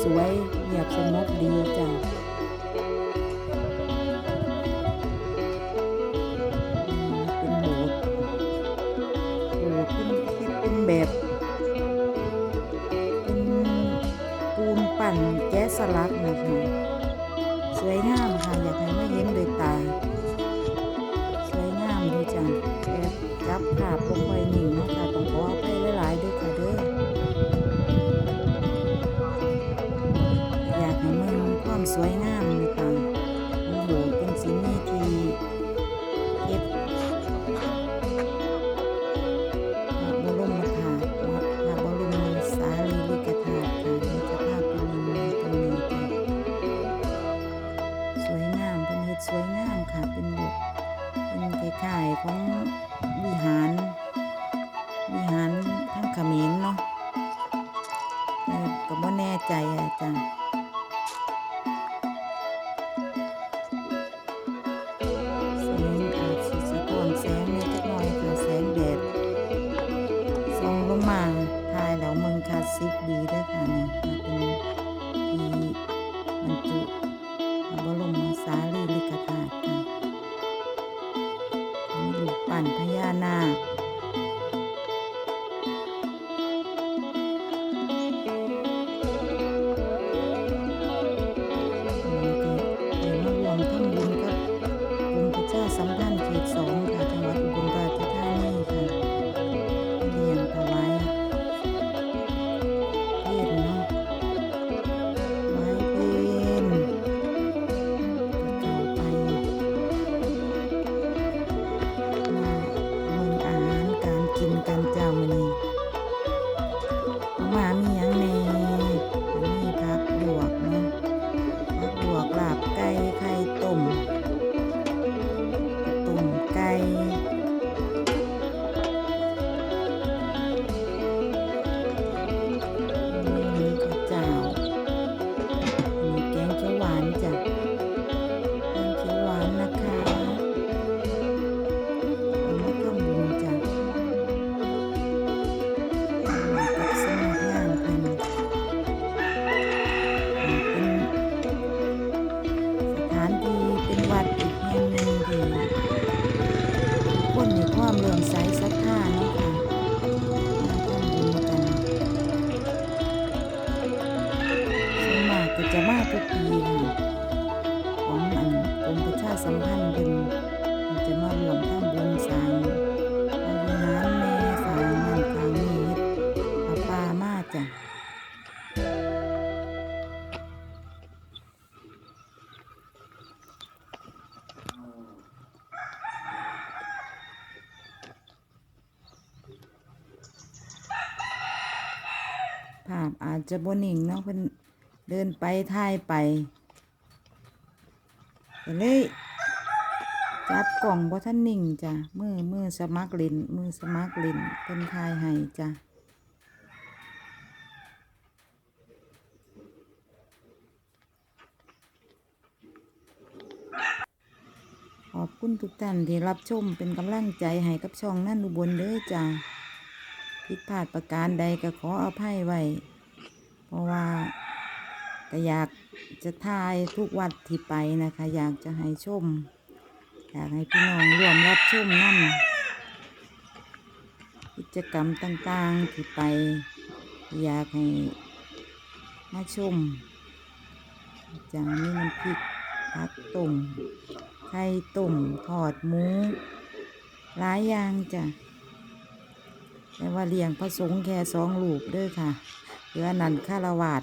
สวยเงียบสงบดีจ้ะเป็นโบสถ์โบสถ์เป็นเฮ็ดเป็นแบบ เป็นปูนปั่นแกะสสลักนะคะสวยงาม ก็บ่แน่ใจอะจ้ะแสงอาจสิสะท้อนแสงเล็กน้อยค่ะแสงแดดส่องลงมาทายแล้วมืองคลาสสิกดีเด้วยค่ะนี่ค่ะเป็นที่บรรจุพระบรมสารีริกธาตุค่ะมีรูปปั้นพญานาค สัมพันธ์เขตสองค่ะจังหวัดอุบลราชธานีค่ะเรียนถวายเพศเนาะถวายเพนเข้าไปมาเมืองอาหารการกินกันเจ้ามื้อนี้เอามามีหยัง จะมาทุกปีค่ะของอันกรมประชาสัมพันธ์เป็นจะมารวมทำบุญสร้างพระวิหารแม่สางนั่นสางนี่เฮ็ดพระป่ามาจ้ะภาพอาจจะบนิ่งเนาะเพิ่น เดินไปถ่ายไปก็เลยจับกล่องบ่ทันนิ่งจ้ะมือมือสมัครล่นมือสมัครล่นเพิ่นถ่ายให้จ้ะขอบคุณทุกท่านที่รับชมเป็นกำลังใจให้กับช่องนั่นอุบลเด้อจ้าผิดพลาดประการใดก็ขออภัยไว้เพราะว่า ก็อยากจะทายทุกวัดที่ไปนะคะ อยากจะให้ชม อยากให้พี่น้องร่วมรับชมนั่นกิจกรรมต่างๆที่ไป อยากให้มาชมจังมีน้ำพริกผักต้มไข่ต้มทอดหมูหลายอย่างจ้ะแต่ว่าเลี้ยงพระสงฆ์แค่สองลูกเด้อค่ะเหลือนันคาวาด